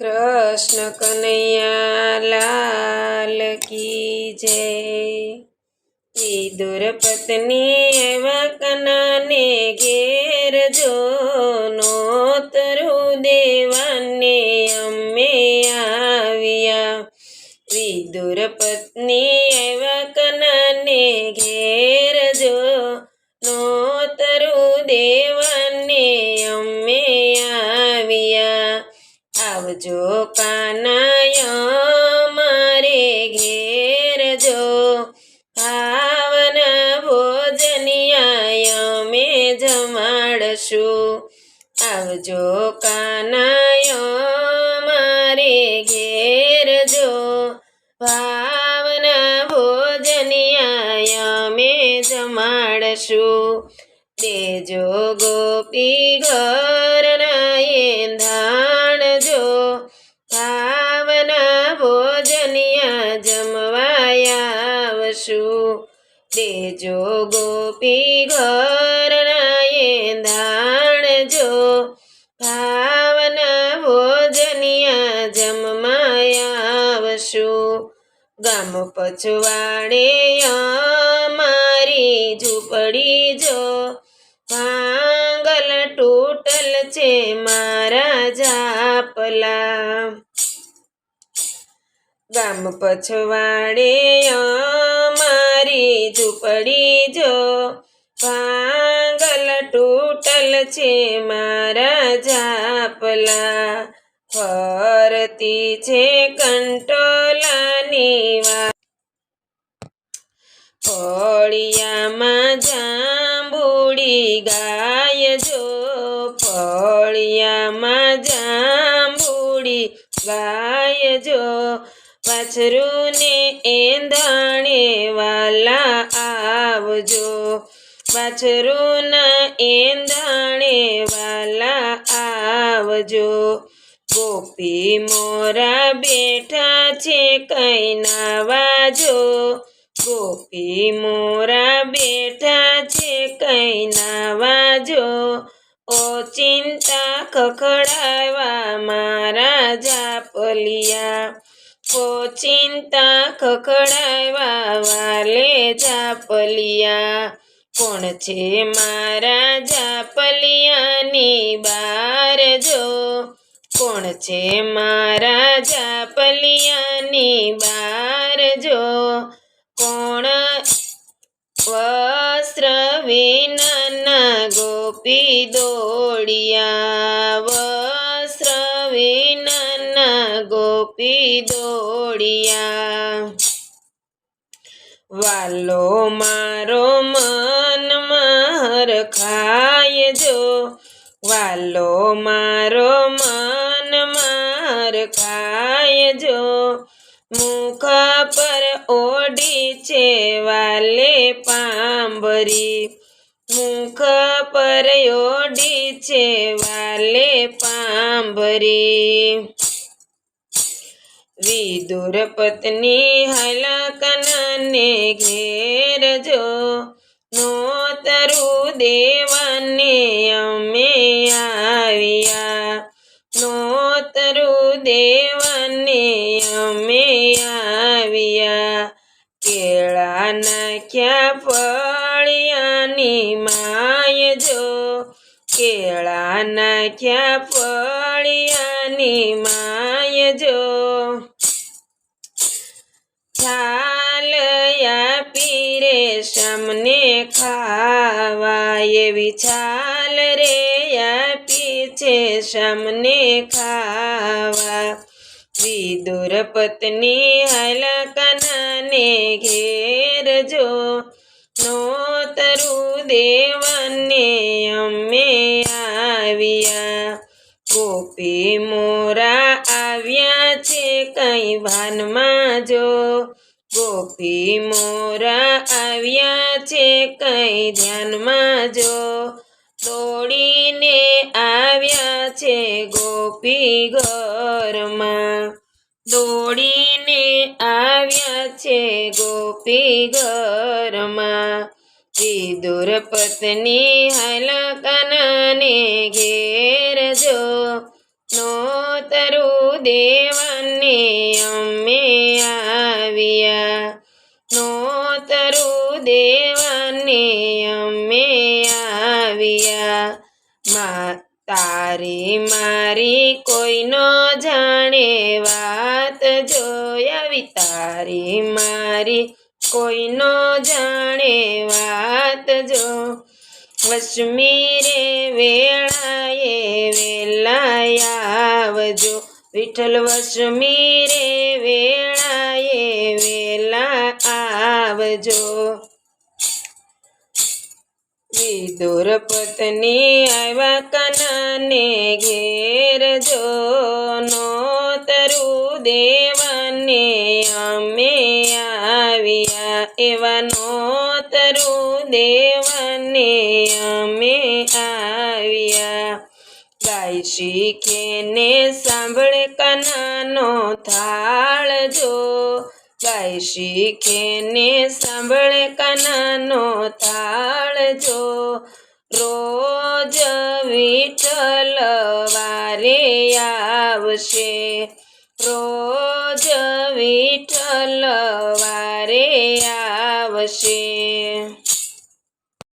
કૃષ્ણ કનૈયા લાલ કી જય. વિદુર પત્ની એવા કનાને ઘેર જો નોતરું દેવાને અમે આવ્યા. વિદુર પત્ની એવા કનાને ઘેર જો નોતરું દેવાને આવજો કાનાય મારે ઘેર જો. ભાવન ભોજનિયાય મે જમાડશું. આવજો કાનાય મારે ઘેર જો. ભાવના ભોજનિયાય મે જમાડશું. દેજો ગોપી ઘરના ધાણ જો આવશું દેજો ગોપી ઘર ધાણ જો ભાવના ભોજનિયા જમવાયા આવશું. ગામ પછવાડે મારી ઝૂંપડી જો ભાંગલ તૂટલ છે મારા જાપલા ગામ પછવાડે મારી ઝૂંપડી જો. ભાંગલ તૂટલ છે મારા જાપલા ફરતી છે કંટોલાની વાત. ફળિયામાં જાંબુડી ગાય જો. ફળિયામાં જાંબુડી ગાય જો. વાછરુને એંધાણે વાલા આવજો. વાછરુના એંધાણે વાલા આવજો. ગોપી મોરા બેઠા છે કઈ નાવાજો ગોપી મોરા બેઠા છે કઈ નાવાજો ઓ ચિંતા ખખડાવા મારા જાપલિયા. ચિંતા ખખડાવા વાલે જાપલિયા. કોણ છે મારા જાપલિયાની બાર જો? કોણ છે મારા જાપલિયાની બાર જો? કોણ વસ્ત્ર વિના ગોપી દોડિયા ગોપી દોડિયા. વાલો મારો મન માર ખાય જો. વાલો મારો મન માર ખાય જો. મુખ પર ઓઢી છે વાલે પાંબરી મુખ પર ઓઢી છે વાલે પાંબરી વિદુર પત્ની હલકનને ઘેર જો નોતરું દેવાને અમે આવ્યા. નોતરું દેવાને અમે આવ્યા. કેળા નાખ્યા ફળિયાની માય જો. કેળા નાખ્યા ફળિયાની માય જો. છાલ આપી રે સામને ખાવા એવી છાલ રે આપી છે સામને ખાવા. વિદુર પત્ની હલકનને ઘેર જો. નોતરું દેવને અમે આવ્યા. ભાનમાં જો ગોપી મોરા આવ્યા છે, કઈ ધ્યાનમાં જો દોડીને આવ્યા છે, ગોપી ઘરમાં. દોડીને આવ્યા છે, ગોપી ઘરમાં. વિદુર પત્ની હલકનને ઘેર જો નોતરું દેવને અમે આવ્યા. નોતરું દેવને અમે આવ્યા. મા, તારી મારી કોઈ ન જાણે વાત જોયાવી. તારી મારી કોઈ ન જાણે વાત જો. વસમીરે વેળાએ વેલા આવજો. વિઠ્ઠલ વસમીરે વેળાએ વેલા આવજો. વિદુર પત્ની આવ્યા કનાને ઘેર જો નોતરું દેવને અમે આવ્યા એવા નોતરું દેવને અમે આવ્યા. ગાય શીખે ને સાંભળે કનાનો થાળ જો. ગાય શીખે ને સાંભળે કનાનો થાળ જો. રોજ વિઠ્ઠલ વારે આવશે. રોજ વિઠ્ઠલ વારે આવશે.